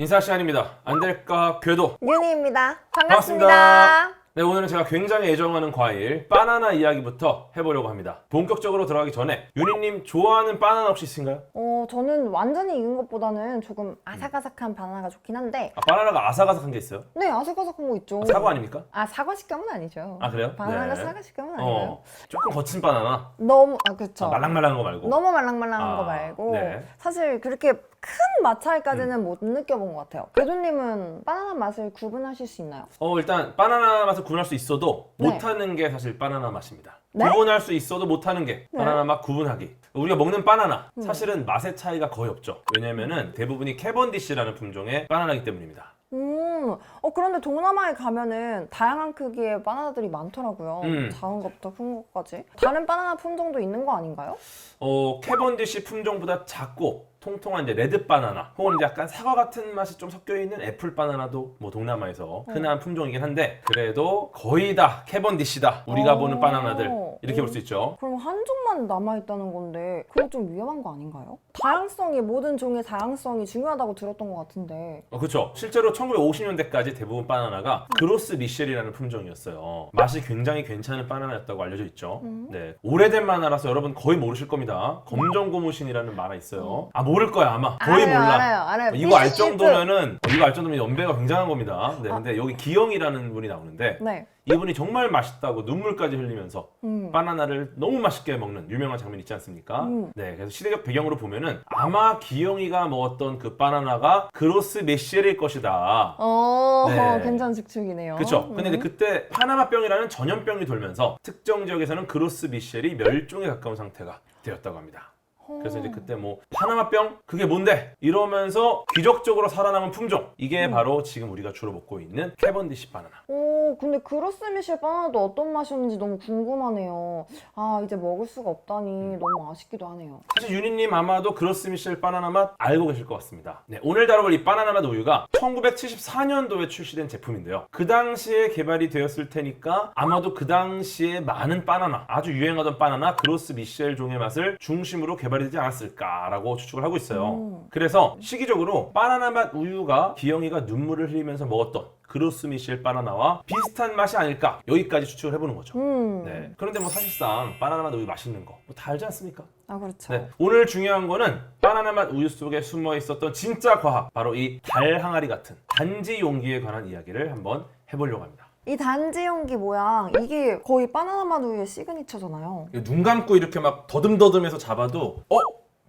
인사 시간입니다. 안 될까 궤도. 윤희입니다. 반갑습니다. 반갑습니다. 네, 오늘은 제가 굉장히 애정하는 과일 바나나 이야기부터 해보려고 합니다. 본격적으로 들어가기 전에 유니님 좋아하는 바나나 혹시 있으신가요? 어, 저는 완전히 익은 것보다는 조금 아삭아삭한 바나나가 좋긴 한데, 아, 바나나가 아삭아삭한 게 있어요? 네, 아삭아삭한 거 있죠. 사과 아닙니까? 아, 사과 식감은 아니죠. 아, 그래요? 바나나가 네. 사과 식감은 아니에요. 어, 조금 거친 바나나. 너무, 아, 그쵸. 아, 말랑말랑한 거 말고. 너무 말랑말랑한 아, 거 말고, 네. 사실 그렇게 큰맛 차이까지는 못 느껴본 것 같아요. 궤도님은 바나나 맛을 구분하실 수 있나요? 어, 일단 바나나 맛을 구분할 수 있어도 네. 못하는 게 사실 바나나 맛입니다. 네? 구분할 수 있어도 못하는 게 네. 바나나 맛 구분하기. 우리가 먹는 바나나 음. 사실은 맛의 차이가 거의 없죠. 왜냐면은 대부분이 캐번디시라는 품종의 바나나이기 때문입니다. 음, 어, 그런데 동남아에 가면은 다양한 크기의 바나나들이 많더라고요. 음. 작은 것부터 큰 것까지. 다른 바나나 품종도 있는 거 아닌가요? 어, 캐번디시 품종보다 작고 통통한 이제 레드 바나나 혹은 이제 약간 사과 같은 맛이 좀 섞여 있는 애플 바나나도 뭐 동남아에서 음. 흔한 품종이긴 한데 그래도 거의 다 캐번디시다. 우리가 오. 보는 바나나들 이렇게 음. 볼수 있죠. 그럼 한 종만 남아있다는 건데 그거 좀 위험한 거 아닌가요? 다양성이 모든 종의 다양성이 중요하다고 들었던 것 같은데 어, 그렇죠. 실제로 1950년대까지 대부분 바나나가 그로스 미셸이라는 품종이었어요. 맛이 굉장히 괜찮은 바나나였다고 알려져 있죠. 음. 네, 오래된 만화라서 여러분 거의 모르실 겁니다. 검정 고무신이라는 만화 있어요. 아 모를 거야 아마. 거의 알아요, 몰라. 알아요 알아요 이거 알. 정도면은 이거 알 정도면 연배가 굉장한 겁니다. 네, 근데 여기 기영이라는 분이 나오는데 네 이분이 정말 맛있다고 눈물까지 흘리면서 음. 바나나를 너무 맛있게 먹는 유명한 장면 있지 않습니까? 음. 네, 그래서 시대적 배경으로 보면은 아마 기영이가 먹었던 그 바나나가 그로스 메시엘일 것이다. 어 네. 괜찮은 측측이네요 그렇죠. 근데 이제 음. 그때 파나마병이라는 전염병이 돌면서 특정 지역에서는 그로스 미셸이 멸종에 가까운 상태가 되었다고 합니다. 그래서 이제 그때 뭐 파나마병 그게 뭔데 이러면서 기적적으로 살아남은 품종 이게 음. 바로 지금 우리가 주로 먹고 있는 캐번디시 바나나. 오 근데 그로스 미셸 바나나도 어떤 맛이었는지 너무 궁금하네요 아 이제 먹을 수가 없다니 너무 아쉽기도 하네요 사실 유니님 아마도 그로스 미셸 바나나 맛 알고 계실 것 같습니다. 네, 오늘 다뤄볼 이 바나나 맛 우유가 1974년도에 출시된 제품인데요. 그 당시에 개발이 되었을 테니까 아마도 그 당시에 많은 바나나, 아주 유행하던 바나나 그로스 미셸 종의 맛을 중심으로 개발 이 되지 않았을까라고 추측을 하고 있어요. 음. 그래서 시기적으로 바나나 맛 우유가 기영이가 눈물을 흘리면서 먹었던 그로스 미셸 바나나와 비슷한 맛이 아닐까 여기까지 추측을 해보는 거죠. 음. 네. 그런데 뭐 사실상 바나나 맛 우유 맛있는 거 뭐 다 알지 않습니까? 아 그렇죠 네. 오늘 중요한 거는 바나나 맛 우유 속에 숨어 있었던 진짜 과학, 바로 이 달 항아리 같은 단지 용기에 관한 이야기를 한번 해보려고 합니다. 이 단지 용기 모양 이게 거의 바나나 맛 우유의 시그니처잖아요 이거 눈 감고 이렇게 막 더듬더듬해서 잡아도 어?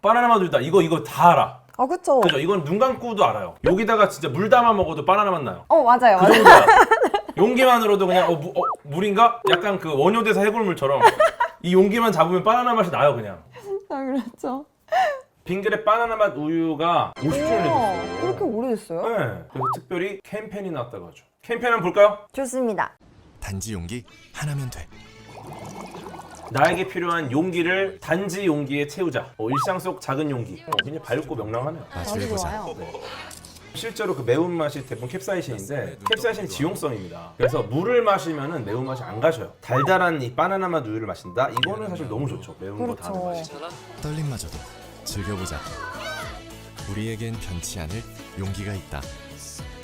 바나나 맛 우유다. 이거 이거 다 알아. 아 그쵸 그죠? 이건 눈 감고도 알아요. 여기다가 진짜 물 담아 먹어도 바나나 맛 나요. 어 맞아요 그 맞아요 정도야. 용기만으로도 그냥 어, 무- 어, 물인가? 약간 그 원효대사 해골물처럼 이 용기만 잡으면 바나나 맛이 나요 그냥. 아 그렇죠 빙그레 바나나 맛 우유가 50주년이 우와, 됐어요. 그렇게 오래됐어요? 네. 그래서 특별히 캠페인이 나왔다고 하죠. 캠페인 한번 볼까요? 좋습니다. 단지 용기 하나면 돼. 나에게 필요한 용기를 단지 용기에 채우자. 어, 일상 속 작은 용기. 어, 굉장히 밝고 명랑하네요. 아주. 좋아요. 네. 실제로 그 매운맛이 대부분 캡사이신인데 캡사이신 지용성입니다. 그래서 물을 마시면은 매운맛이 안 가셔요. 달달한 이 바나나 맛 우유를 마신다? 이거는 사실 너무 좋죠. 매운 거 그렇죠. 다는 맛이. 떨림마저도 즐겨보자. 우리에겐 변치 않을 용기가 있다.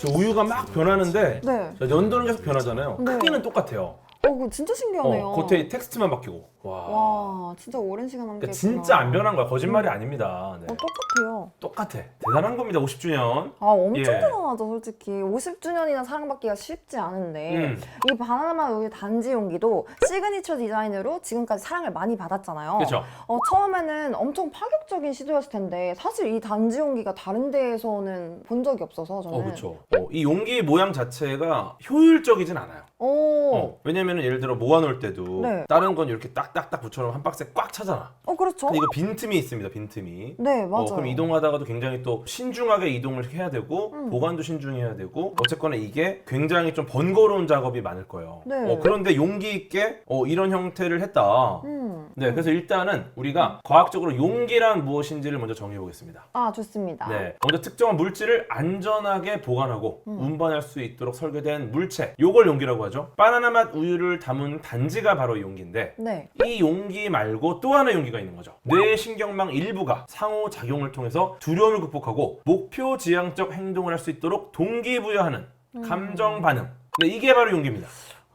저 우유가 막 변하는데 네. 저 연도는 계속 변하잖아요. 네. 크기는 똑같아요. 어, 그거 진짜 신기하네요. 어, 겉에 텍스트만 바뀌고. 와. 와, 진짜 오랜 시간 함께 그러니까 진짜 안 변한 거야. 거짓말이 아닙니다. 네. 어, 똑같아요. 똑같아. 대단한 겁니다. 50주년. 아, 엄청 예. 대단하죠, 솔직히. 50주년이나 사랑받기가 쉽지 않은데. 음. 이 바나나맛 우유 단지 용기도 시그니처 디자인으로 지금까지 사랑을 많이 받았잖아요. 그렇죠. 어, 처음에는 엄청 파격적인 시도였을 텐데 사실 이 단지 용기가 다른 데에서는 본 적이 없어서 저는 어, 그렇죠. 어, 이 용기 모양 자체가 효율적이진 않아요. 오. 어, 왜냐면 예를 들어 모아놓을 때도 네. 다른 건 이렇게 딱 딱딱 붙여놓으면 한 박스에 꽉 차잖아. 어, 그렇죠. 근데 이거 빈틈이 있습니다. 빈틈이. 네, 맞아요. 어, 그럼 이동하다가도 굉장히 또 신중하게 이동을 해야 되고 음. 보관도 신중해야 되고 어쨌거나 이게 굉장히 좀 번거로운 작업이 많을 거예요. 네. 어, 그런데 용기 있게 어, 이런 형태를 했다. 음. 네, 그래서 일단은 우리가 과학적으로 용기란 무엇인지를 먼저 정해 보겠습니다. 아, 좋습니다. 네, 먼저 특정한 물질을 안전하게 보관하고 음. 운반할 수 있도록 설계된 물체, 요걸 용기라고 하죠. 바나나 맛 우유를 담은 단지가 바로 이 용기인데 네. 이이 용기 말고 또 하나의 용기가 있는 거죠. 뇌 신경망 일부가 상호 작용을 통해서 두려움을 극복하고 목표 지향적 행동을 할 수 있도록 동기부여하는 감정 반응. 네, 이게 바로 용기입니다.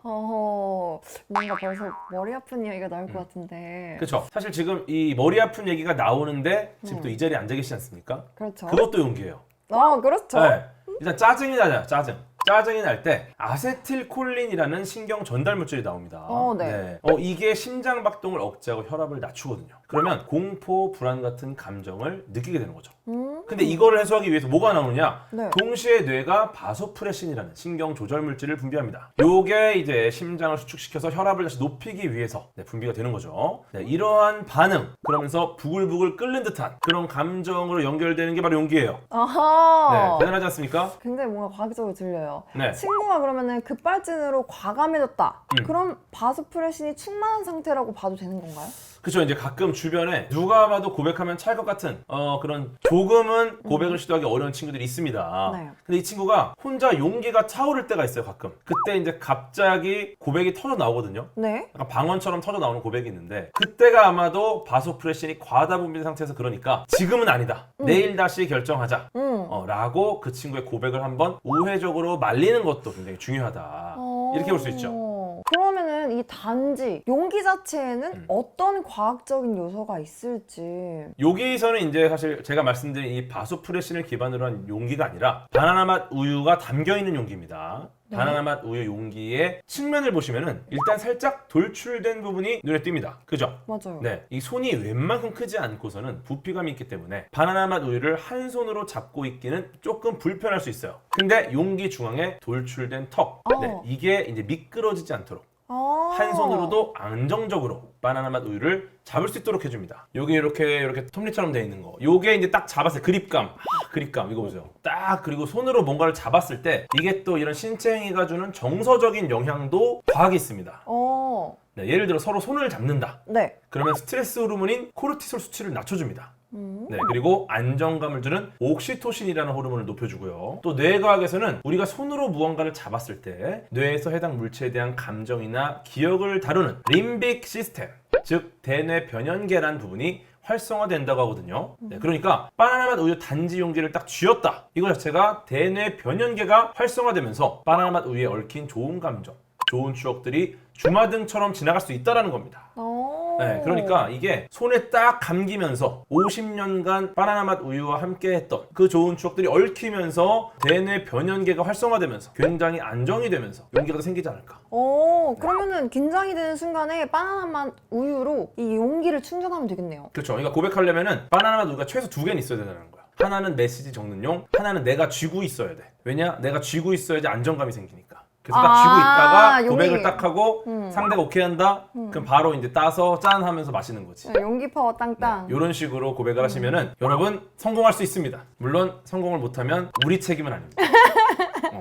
어허, 뭔가 벌써 머리 아픈 이야기가 나올 음. 것 같은데. 그렇죠. 사실 지금 이 머리 아픈 얘기가 나오는데 지금 음. 또이 자리에 앉아 계시지 않습니까? 그렇죠. 그것도 용기예요. 아, 그렇죠. 네. 일단 짜증이 나잖아요. 짜증. 짜증이 날 때 아세틸콜린이라는 신경 전달 물질이 나옵니다. 어, 네. 어, 이게 심장 박동을 억제하고 혈압을 낮추거든요. 그러면 공포, 불안 같은 감정을 느끼게 되는 거죠. 음, 근데 이거를 해소하기 위해서 뭐가 나오느냐? 네. 동시에 뇌가 바소프레신이라는 신경 조절 물질을 분비합니다. 요게 이제 심장을 수축시켜서 혈압을 다시 높이기 위해서 네, 분비가 되는 거죠. 네, 이러한 반응, 그러면서 부글부글 끓는 듯한 그런 감정으로 연결되는 게 바로 용기예요. 네, 아하. 대단하지 않습니까? 굉장히 뭔가 과학적으로 들려요. 네. 친구가 그러면은 급발진으로 과감해졌다. 음. 그럼 바소프레신이 충만한 상태라고 봐도 되는 건가요? 그쵸 이제 가끔 주변에 누가 봐도 고백하면 찰 것 같은 어 그런 조금은 고백을 시도하기 어려운 친구들이 있습니다. 네. 근데 이 친구가 혼자 용기가 차오를 때가 있어요 가끔. 그때 이제 갑자기 고백이 터져 나오거든요. 네. 약간 방언처럼 터져 나오는 고백이 있는데 그때가 아마도 바소프레신이 과다 분비된 상태에서 그러니까 지금은 아니다. 음. 내일 다시 결정하자. 음. 어, 라고 그 친구의 고백을 한번 우회적으로 말리는 것도 굉장히 중요하다. 어. 이렇게 볼 수 있죠. 이 단지 용기 자체에는 음. 어떤 과학적인 요소가 있을지. 여기서는 이제 사실 제가 말씀드린 이 바소프레신을 기반으로 한 용기가 아니라 바나나 맛 우유가 담겨 있는 용기입니다. 네. 바나나 맛 우유 용기의 측면을 보시면은 일단 살짝 돌출된 부분이 눈에 띕니다. 그죠? 맞아요. 네. 이 손이 웬만큼 크지 않고서는 부피감이 있기 때문에 바나나 맛 우유를 한 손으로 잡고 있기는 조금 불편할 수 있어요. 근데 용기 중앙에 돌출된 턱. 어. 네. 이게 이제 미끄러지지 않도록 아. 한 손으로도 안정적으로 바나나 맛 우유를 잡을 수 있도록 해줍니다. 요게 이렇게 이렇게 톱니처럼 되어 있는 거. 요게 이제 딱 잡았을 때 그립감. 아, 그립감 이거 보세요. 딱 그리고 손으로 뭔가를 잡았을 때 이게 또 이런 신체 행위가 주는 정서적인 영향도 과하게 있습니다. 어. 네, 예를 들어 서로 손을 잡는다. 네. 그러면 스트레스 호르몬인 코르티솔 수치를 낮춰줍니다. 음. 네, 그리고 안정감을 주는 옥시토신이라는 호르몬을 높여주고요. 또 뇌과학에서는 우리가 손으로 무언가를 잡았을 때 뇌에서 해당 물체에 대한 감정이나 기억을 다루는 림빅 시스템, 즉 대뇌 변연계라는 부분이 활성화된다고 하거든요. 네, 그러니까 바나나 맛 우유 단지 용기를 딱 쥐었다. 이거 자체가 대뇌 변연계가 활성화되면서 바나나 맛 우유에 얽힌 좋은 감정, 좋은 추억들이 주마등처럼 지나갈 수 있다라는 겁니다. 어. 네, 그러니까 이게 손에 딱 감기면서 50년간 바나나 맛 우유와 함께 했던 그 좋은 추억들이 얽히면서 대뇌 변연계가 활성화되면서 굉장히 안정이 되면서 용기가 더 생기지 않을까. 어, 그러면은 긴장이 되는 순간에 바나나 맛 우유로 이 용기를 충전하면 되겠네요. 그렇죠. 그러니까 고백하려면은 바나나 맛 우유가 최소 두 개는 있어야 된다는 거야. 하나는 메시지 적는 용, 하나는 내가 쥐고 있어야 돼. 왜냐? 내가 쥐고 있어야지 안정감이 생기니까. 그래서 딱 아, 쥐고 있다가 용기. 고백을 딱 하고 음. 상대가 오케이 한다? 그럼 바로 이제 따서 짠 하면서 마시는 거지. 네, 용기 파워 땅땅. 이런 식으로 고백을 하시면은 여러분 성공할 수 있습니다. 물론 성공을 못하면 우리 책임은 아닙니다. 어.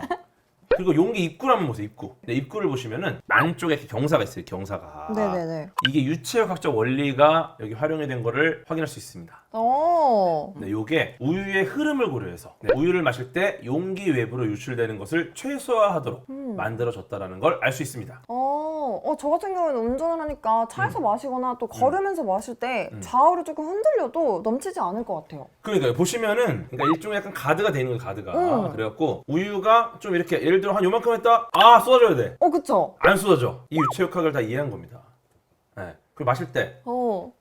그리고 용기 입구를 한번 보세요. 입구. 네, 입구를 보시면은 안쪽에 이렇게 경사가 있어요. 경사가. 네네네. 이게 유체역학적 원리가 여기 활용이 된 거를 확인할 수 있습니다. 어. 네, 요게 우유의 흐름을 고려해서 네, 우유를 마실 때 용기 외부로 유출되는 것을 최소화하도록 음. 만들어졌다라는 걸 알 수 있습니다. 어, 어, 저 같은 경우는 운전을 하니까 차에서 마시거나 또 걸으면서 마실 때 음. 좌우로 조금 흔들려도 넘치지 않을 것 같아요. 그러니까 보시면은 그러니까 일종의 약간 가드가 되는 거예요 가드가 음. 그래갖고 우유가 좀 이렇게 예를 들어 한 요만큼 했다 아 쏟아져야 돼안 어, 그쵸? 쏟아져 이 유체역학을 다 이해한 겁니다 네. 그리고 마실 때 어.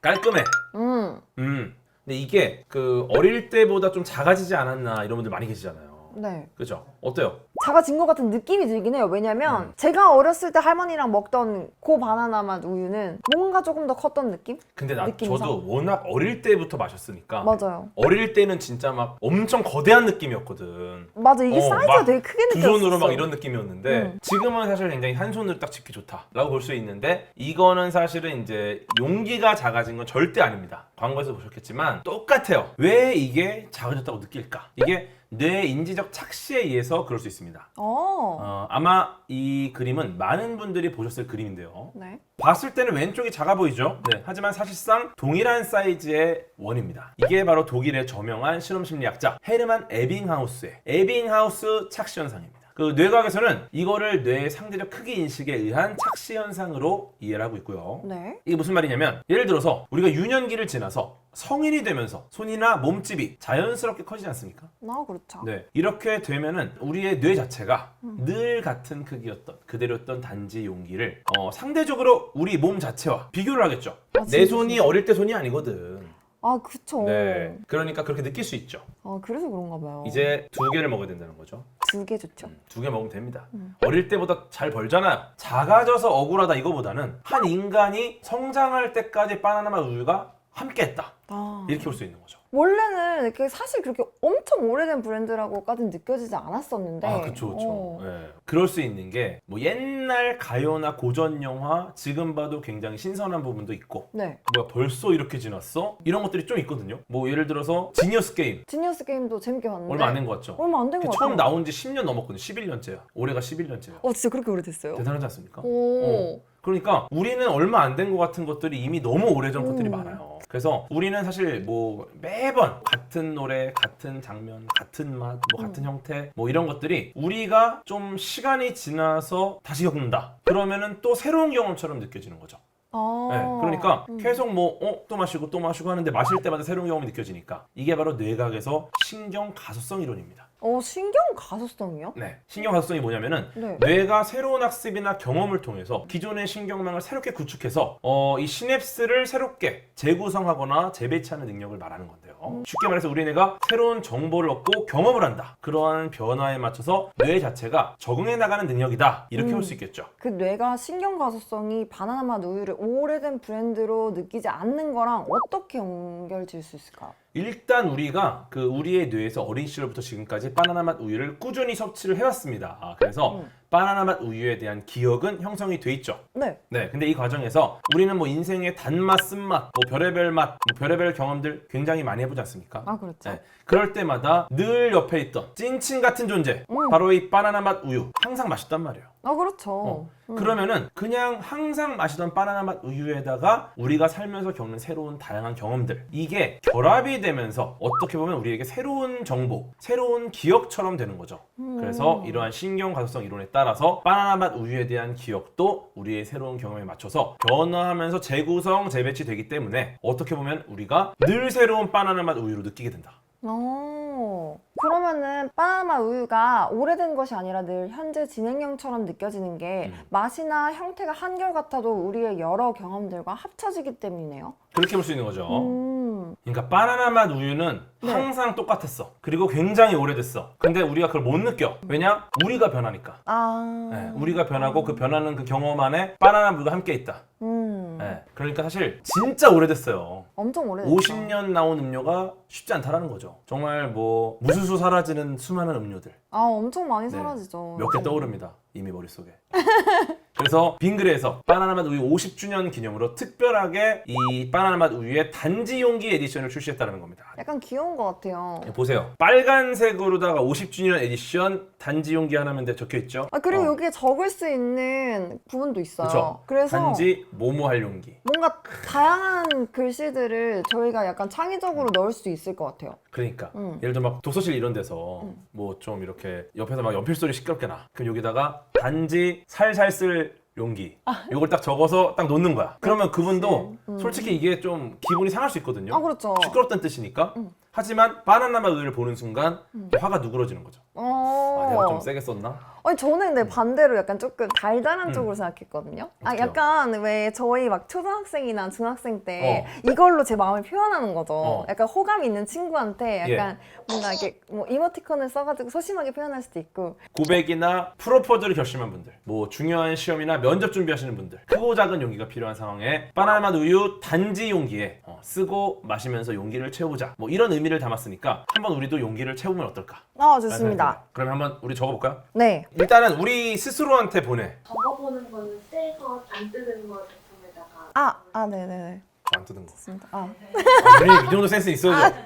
깔끔해. 음. 음. 근데 이게 그 어릴 때보다 좀 작아지지 않았나 이런 분들 많이 계시잖아요. 네. 그죠? 어때요 작아진 것 같은 느낌이 들긴 해요. 왜냐면 음. 제가 어렸을 때 할머니랑 먹던 고 바나나 맛 우유는 뭔가 조금 더 컸던 느낌? 근데 나 느낌상. 저도 워낙 어릴 때부터 마셨으니까 맞아요. 어릴 때는 진짜 막 엄청 거대한 느낌이었거든 맞아, 이게 어, 사이즈가 막 되게 크게 두 느껴졌어. 손으로 막 이런 느낌이었는데 음. 지금은 사실 굉장히 한 손으로 딱 집기 좋다라고 볼 수 있는데 이거는 사실은 이제 용기가 작아진 건 절대 아닙니다. 광고에서 보셨겠지만 똑같아요. 왜 이게 작아졌다고 느낄까? 이게 뇌 인지적 착시에 의해서 그럴 수 있습니다. 어. 어, 아마 이 그림은 많은 분들이 보셨을 그림인데요. 네. 봤을 때는 왼쪽이 작아 보이죠? 네. 하지만 사실상 동일한 사이즈의 원입니다. 이게 바로 독일의 저명한 실험 심리학자 헤르만 에빙하우스의 에빙하우스 착시 현상입니다. 그 뇌과학에서는 이거를 뇌의 상대적 크기 인식에 의한 착시 현상으로 이해를 하고 있고요. 네. 이게 무슨 말이냐면 예를 들어서 우리가 유년기를 지나서 성인이 되면서 손이나 몸집이 자연스럽게 커지지 않습니까? 아, 그렇죠. 네. 이렇게 되면은 우리의 뇌 자체가 늘 같은 크기였던 그대로였던 단지 용기를 어, 상대적으로 우리 몸 자체와 비교를 하겠죠. 아, 내 진짜, 손이 진짜. 어릴 때 손이 아니거든. 아, 그쵸. 네. 그러니까 그렇게 느낄 수 있죠. 아, 그래서 그런가 봐요. 이제 두 개를 먹어야 된다는 거죠. 두 개 좋죠. 두 개 먹으면 됩니다. 음. 어릴 때보다 잘 벌잖아요. 작아져서 억울하다 이거보다는 한 인간이 성장할 때까지 바나나 맛 우유가 함께했다. 아. 이렇게 볼 수 있는 거죠. 원래는 이렇게 사실 그렇게 엄청 오래된 브랜드라고까지는 느껴지지 않았었는데. 아, 그쵸, 그쵸. 어. 예. 그럴 수 있는 게, 뭐, 옛날 가요나 고전 영화, 지금 봐도 굉장히 신선한 부분도 있고, 네. 뭐야, 벌써 이렇게 지났어? 이런 것들이 좀 있거든요. 뭐, 예를 들어서, 지니어스 게임. 지니어스 게임도 재밌게 봤는데. 얼마 안 된 것 같죠? 얼마 안 된 그것 같아요. 처음 나온 지 10년 넘었거든요. 11년째야. 올해가 11년째야. 어, 진짜 그렇게 오래됐어요? 대단하지 않습니까? 오. 그러니까 우리는 얼마 안 된 것 같은 것들이 이미 너무 오래전 것들이 음. 많아요. 그래서 우리는 사실 뭐 매번 같은 노래, 같은 장면, 같은 맛, 뭐 같은 형태, 뭐 이런 것들이 우리가 좀 시간이 지나서 다시 겪는다. 그러면은 또 새로운 경험처럼 느껴지는 거죠. 아. 네, 그러니까 음. 계속 뭐, 어, 또 마시고 또 마시고 하는데 마실 때마다 새로운 경험이 느껴지니까 이게 바로 뇌과학에서 신경 가소성 이론입니다. 어, 신경 가소성이요? 네. 신경 가소성이 뭐냐면은 네. 뇌가 새로운 학습이나 경험을 통해서 기존의 신경망을 새롭게 구축해서 어, 이 시냅스를 새롭게 재구성하거나 재배치하는 능력을 말하는 건데요. 쉽게 말해서 우리 뇌가 새로운 정보를 얻고 경험을 한다. 그러한 변화에 맞춰서 뇌 자체가 적응해 나가는 능력이다. 이렇게 음. 볼수 있겠죠. 그 뇌가 신경 가소성이 바나나 맛 우유를 오래된 브랜드로 느끼지 않는 거랑 어떻게 연결 지을 수 있을까요? 일단 우리가 그 우리의 뇌에서 어린 시절부터 지금까지 바나나 맛 우유를 꾸준히 섭취를 해왔습니다. 아, 그래서 음. 바나나 맛 우유에 대한 기억은 형성이 돼 있죠. 네. 네, 근데 이 과정에서 우리는 뭐 인생의 단맛, 쓴맛, 뭐 별의별 맛, 뭐 별의별 경험들 굉장히 많이 해보지 않습니까? 아, 그렇죠. 네, 그럴 때마다 늘 옆에 있던 찐친 같은 존재, 음. 바로 이 바나나 맛 우유 항상 맛있단 말이에요. 아, 그렇죠. 어, 음. 그러면은 그냥 항상 마시던 바나나 맛 우유에다가 우리가 살면서 겪는 새로운 다양한 경험들 이게 결합이 되면서 어떻게 보면 우리에게 새로운 정보, 새로운 기억처럼 되는 거죠. 음. 그래서 이러한 신경 가소성 이론에 따라 서 바나나 맛 우유에 대한 기억도 우리의 새로운 경험에 맞춰서 변화하면서 재구성, 재배치 되기 때문에 어떻게 보면 우리가 늘 새로운 바나나 맛 우유로 느끼게 된다. 어. 그러면은 바나나 우유가 오래된 것이 아니라 늘 현재 진행형처럼 느껴지는 게 음. 맛이나 형태가 한결같아도 우리의 여러 경험들과 합쳐지기 때문이네요. 그렇게 볼 수 있는 거죠. 음. 그러니까 바나나 맛 우유는 네. 항상 똑같았어. 그리고 굉장히 오래됐어. 근데 우리가 그걸 못 느껴. 왜냐? 우리가 변하니까. 아. 네, 우리가 변하고 그 변하는 그 경험 안에 바나나 우유가 함께 있다. 음. 네, 그러니까 사실 진짜 오래됐어요. 엄청 오래됐다. 50년 나온 음료가 쉽지 않다라는 거죠. 정말 뭐 무 수수 사라지는 수많은 음료들 아, 엄청 많이 네. 사라지죠. 몇 개 떠오릅니다. 이미 머릿속에. 그래서 빙그레에서 바나나 맛 우유 50주년 기념으로 특별하게 이 바나나 맛 우유의 단지 용기 에디션을 출시했다는 겁니다. 약간 귀여운 것 같아요. 보세요. 빨간색으로다가 50주년 에디션 단지 용기 하나면 돼 적혀 있죠. 아, 그리고 어, 여기에 적을 수 있는 부분도 있어요. 그쵸. 그래서 단지 모모 할 용기. 뭔가 다양한 글씨들을 저희가 약간 창의적으로 넣을 수 있을 것 같아요. 그러니까 음. 예를 들어 막 도서실 이런 데서 뭐좀 이렇게 옆에서 막 연필 소리 시끄럽게 나. 그럼 여기다가 단지 살살 쓸 용기. 요걸 딱 적어서 딱 놓는 거야. 그러면 그분도 음. 솔직히 이게 좀 기분이 상할 수 있거든요. 아, 그렇죠. 시끄럽다는 뜻이니까. 음. 하지만 바나나 맛 우유를 보는 순간 화가 누그러지는 거죠. 어. 아, 내가 좀 세게 썼나? 아니 저는 근데 반대로 약간 조금 달달한 음. 쪽으로 생각했거든요. 아? 약간 왜 저희 막 초등학생이나 중학생 때 어. 이걸로 제 마음을 표현하는 거죠. 어. 예. 약간 호감 있는 친구한테 약간 뭔가 이렇게 뭐 이모티콘을 써가지고 소심하게 표현할 수도 있고. 고백이나 프로포즈를 결심한 분들, 뭐 중요한 시험이나 면접 준비하시는 분들, 크고 작은 용기가 필요한 상황에 바나나 맛 우유 단지 용기에 어, 쓰고 마시면서 용기를 채우자. 뭐 이런 의미를 담았으니까 한번 우리도 용기를 채우면 어떨까? 아 좋습니다. 그러면 한번 우리 적어볼까요? 네. 일단은 우리 스스로한테 보내. 적어보는 거는 새거 안 뜨는 거 제품에다가 아, 아, 네네네. 안 뜯은 거. 좋습니다. 아, 아, 우리 이 정도 센스 있어야죠.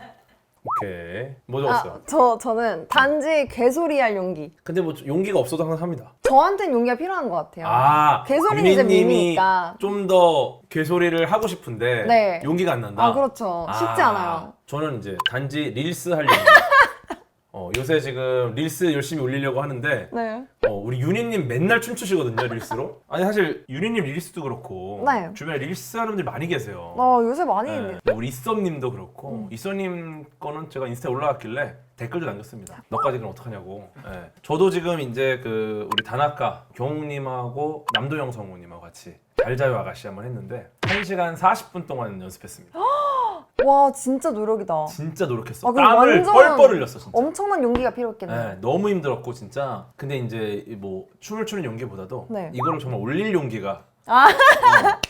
오케이. 뭐 적었어요? 아, 저 저는 단지 개소리 할 용기. 근데 뭐 용기가 없어도 항상 합니다. 저한테는 용기가 필요한 것 같아요. 아, 개소리는 이제 밈이니까. 좀 더 개소리를 하고 싶은데 네. 용기가 안 난다. 아 그렇죠. 쉽지 아, 않아요. 저는 이제 단지 릴스 하려고. 어, 요새 지금 릴스 열심히 올리려고 하는데 네. 어, 우리 유니님 맨날 춤추시거든요 릴스로. 아니 사실 유니님 릴스도 그렇고 네. 주변에 릴스 하는 분들 많이 계세요. 나 요새 많이 네. 우리 이썸님도 그렇고 이썸님 거는 제가 인스타에 올라갔길래 댓글도 남겼습니다. 너까지 그럼 어떡하냐고. 네. 저도 지금 이제 그 우리 다나카 경욱님하고 남도영 성우님하고 같이 잘 자요 아가씨 한번 했는데 1시간 40분 동안 연습했습니다. 와 진짜 노력이다. 진짜 노력했어. 아, 그럼 땀을 완전 뻘뻘 흘렸어 진짜. 엄청난 용기가 필요했겠네요. 네, 너무 힘들었고 진짜. 근데 이제 이뭐 춤을 추는 용기보다도 네. 이거를 정말 올릴 용기가 아. 어,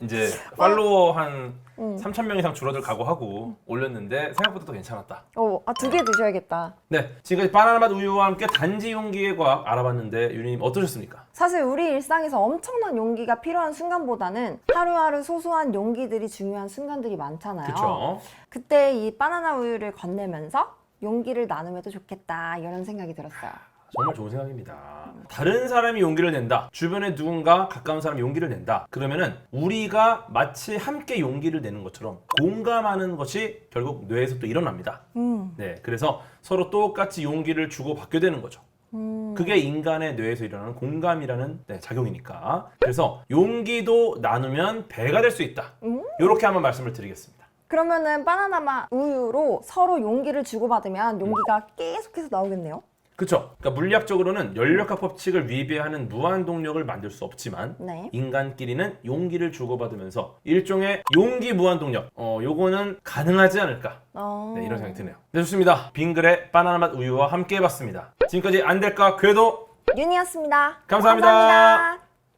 이제 팔로워 한 음. 3천 명 이상 줄어들 각오하고 올렸는데 생각보다 또 괜찮았다. 어, 아, 두 개 드셔야겠다. 네, 지금까지 바나나 맛 우유와 함께 단지 용기의 과학 알아봤는데 유리님 어떠셨습니까? 사실 우리 일상에서 엄청난 용기가 필요한 순간보다는 하루하루 소소한 용기들이 중요한 순간들이 많잖아요. 그렇죠. 그때 이 바나나 우유를 건네면서 용기를 나누면 좋겠다 이런 생각이 들었어요. 정말 좋은 생각입니다. 다른 사람이 용기를 낸다. 주변에 누군가 가까운 사람이 용기를 낸다. 그러면은 우리가 마치 함께 용기를 내는 것처럼 공감하는 것이 결국 뇌에서 또 일어납니다. 음, 네, 그래서 서로 똑같이 용기를 주고 받게 되는 거죠. 음. 그게 인간의 뇌에서 일어나는 공감이라는 네, 작용이니까. 그래서 용기도 나누면 배가 될 수 있다. 음. 이렇게 한번 말씀을 드리겠습니다. 그러면은 바나나 맛 우유로 서로 용기를 주고받으면 용기가 계속해서 나오겠네요. 그렇죠. 그러니까 물리학적으로는 연력학 법칙을 위배하는 무한 동력을 만들 수 없지만 네. 인간끼리는 용기를 주고받으면서 일종의 용기 무한 동력. 어, 요거는 가능하지 않을까. 어... 네, 이런 생각이 드네요. 네, 좋습니다. 빙글의 바나나 맛 우유와 함께 해봤습니다. 지금까지 안 될까 궤도 윤이었습니다. 감사합니다. 감사합니다.